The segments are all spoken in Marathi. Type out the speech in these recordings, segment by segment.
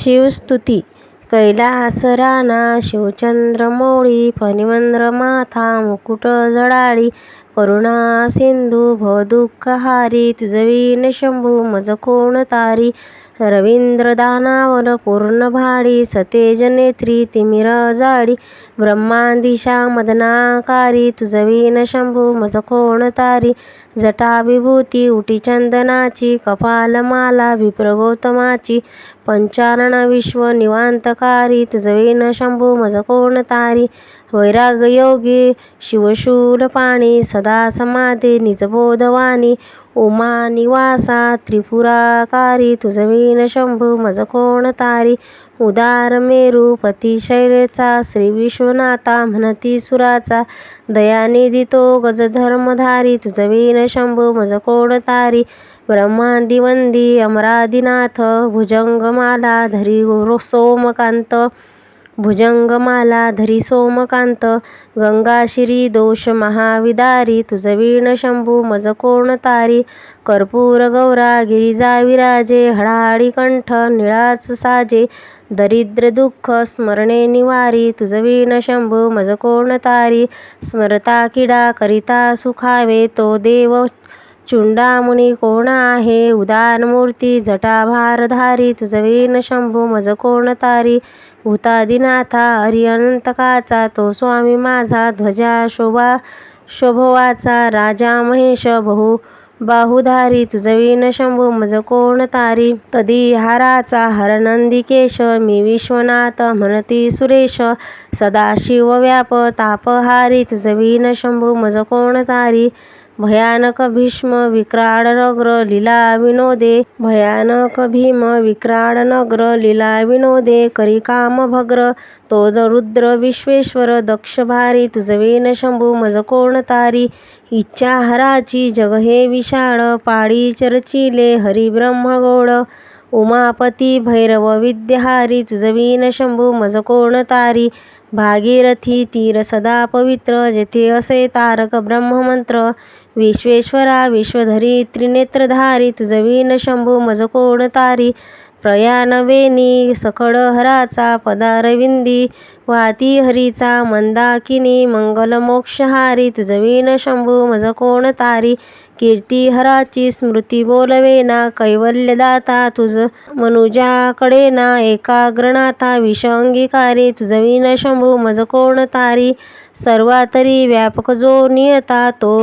शिवस्तुती. कैलासराना शिवचंद्रमौळी फणीवंद्र माथा मुकुट जडाळी करुणा सिंधू भवदुःखहारी तुझविण शंभू मज कोण रवींद्र दानावर पूर्ण भाडी सतेज नेत्री तिमिर जाडी ब्रह्मादिशा मदनाकारी तुझवीन शंभू मज कोण तारी जटा विभूती उटी चंदनाची कपालमाला विप्र गौतमाची पंचानन विश्व निवांतकारी तुझवीन शंभू मज कोण तारी वैरागयोगी शिवशूलपाणी सदा समाधी निजबोधवाणी उमा निवासा त्रिपुराकारी तुझविण शंभू मज कोण तारी उदार मेरू पती शैलेचा श्री विश्वनाथा म्हणती सुराचा दयानिधी तो गजधर्मधारी तुझविण शंभू मज कोण तारी ब्रह्मादिवंदी अमरादिनाथ भुजंगमाला धरी सोमकांत भुजंगमाला धरी सोमकांत गंगाशिरी दोष महाविदारी तुझविण शंभू मज कोण तारी कर्पूर गौरा गिरिजा विराजे हळाळी कंठ निळाच साजे दरिद्र दुःख स्मरणे निवारी तुझविण शंभू मज कोण तारी स्मरता किडा करिता सुखावे तो देव चुंडामुनी कोण आहे? उदार मूर्ती जटाभारधारी तुझवीन शंभू मज कोण तारी? भूतादिनाथा हरिअनंतकाचा तो स्वामी माझा ध्वजा शोभा शोभवाचा राजा महेश बहु बाहुधारी तुझवीन शंभू मज कोण तारी? तदी हाराचा हरनंदिकेश मी विश्वनाथ म्हणती सुरेश सदाशिव व्याप तापहारी तुझवीन शंभू मज कोण तारी? भयानक भीष्म विक्राळ नग्र लीला विनोदे भयानक भीम विक्राळ नग्र लीला विनोदे करी काम भग्र तो रुद्र विश्वेश्वर दक्ष भारी तुझवेन शंभू मज कोण तारी इच्छा हराची जग हे विशाळ पाळी चरचिले हरी उमापती भैरव विद्याहारी तुझवीन शंभू मज कोण तारी भागीरथी तीर सदा पवित्र जेथे असे तारक ब्रह्ममंत्र विश्वेश्वरा विश्वधरी त्रिनेत्रधारी तुझविण शंभू मज कोण तारी प्रयाणवेनी सकळ हराचा पदारविंदी वाती हरीचा मंदाकिनी मंगलमोक्षहारी तुझविण शंभू मज कोण तारी? कीर्ती हराची स्मृती बोलवेना कैवल्यदाता तुझ मनुजाकडेना एकाग्रनाथा विष अंगीकारी तुझविण शंभू मज कोण तारी? सर्वातरी व्यापक जो नियता तो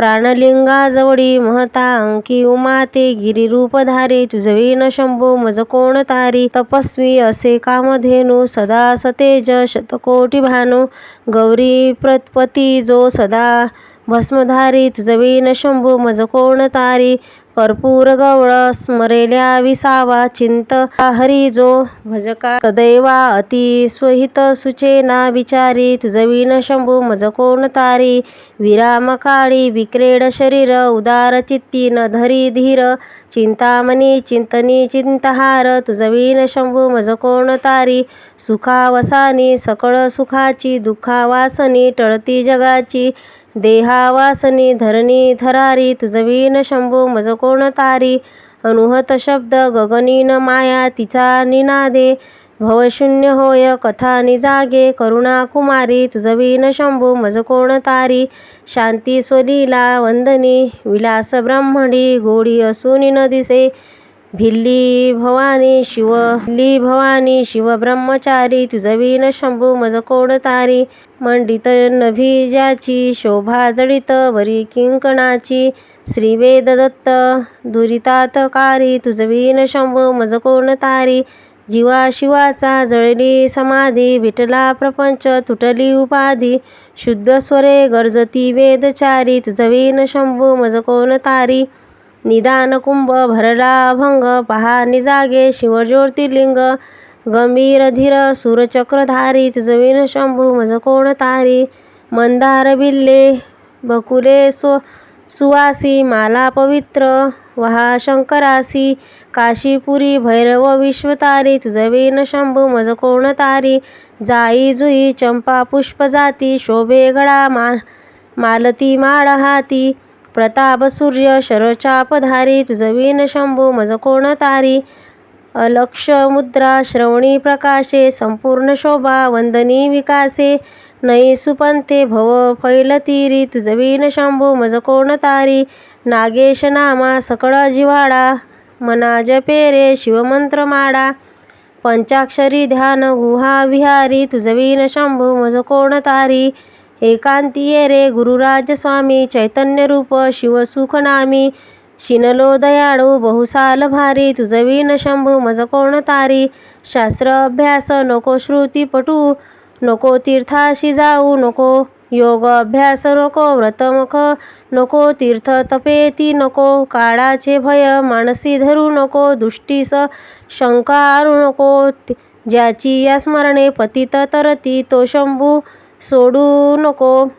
प्राणलिंगाजवळी महता अंकी उमाते गिरिरूपधारी तुझविण शंभो मज कोण तारी तपस्वी असे कामधेनू सदा सतेज शतकोटी भानू गौरी प्रतपती जो सदा भस्मधारी तुझविण शंभू मज कोण तारी कर्पूर गवळ स्मरेल्या विसावा चिंत हरी जो भजका सदैवा अति स्वहित सुचेना विचारी तुझविण शंभू मज कोण तारी? विरामकाळी विक्रेड शरीर उदार चित्ती न धरी धीर. चिंतामणी चिंतनी चिंतहार तुझविण शंभू मज कोण तारी? सुखावसानी सकळ सुखाची दुःखावासनी टळती जगाची. देहावासनी धरणी धरारी तुझविण शंभू मज कोण तारी? अनुहत शब्द गगनीन माया तिचा निनादे. भवशून्य होय कथा निजागे करुणा कुमारी तुझविण शंभू मज कोण तारी? शांती स्वलीला वंदनी विलास ब्रह्मणी गोडी असूनी न दिसे. भिल्ली भवानी शिव भिल्ली भवानी शिव ब्रह्मचारी तुझवीन शंभू मज तारी. मंडित नभी ज्याची शोभा जडित वरी किंकणाची. श्रीवेद दत्त दुरितातकारी तुझवीन शंभू मज कोण तारी. जीवा शिवाचा जळली समाधी विटला प्रपंच तुटली उपाधी. शुद्ध स्वरे गर्जती वेदचारी तुझवीन शंभू मज कोण तारी. निदान कुंभ भरला अभंग पहा निजागे शिवज्योतिर्लिंग गंभीर धीर सूरचक्रधारी तुझविण शंभू मज कोण तारी मंदार बिल्ले बकुले सो सुवासी माला पवित्र वहा शंकरासी काशीपुरी भैरव विश्वतारी तुझविण शंभू मज कोण तारी जाई जुई चंपा पुष्प जाती शोभे गळा मा मालती माळ हाती प्रताप सूर्य शरचापधारी तुझविण शंभू मज कोण तारी? अलक्ष मुद्रा श्रवणी प्रकाशे संपूर्ण शोभा वंदनी विकासे नयी सुपंथे भव फैलतीरी तुझविन शंभू मज कोण तारी? नागेश नामा सकळ जिव्हाळा मना जपेरे शिवमंत्र माडा पंचाक्षरी ध्यान गुहा विहारी तुझविन शंभू मज कोण तारी? एकांतिये रे गुरुराज स्वामी चैतन्य रूप शिव शिनलो दयाळू बहुसाल भारी तुझविन शंभू मज कोण तारी. शास्त्र अभ्यास नको श्रुती पटू नको तीर्थाशी जाऊ नको योग अभ्यास नको व्रतमुख नको तीर्थ तपेती नको काळाचे भय मानसी धरू नको दुष्टीस शंका आरू नको ज्याची या स्मरणे पतित तरती तो शंभू सोडू नको.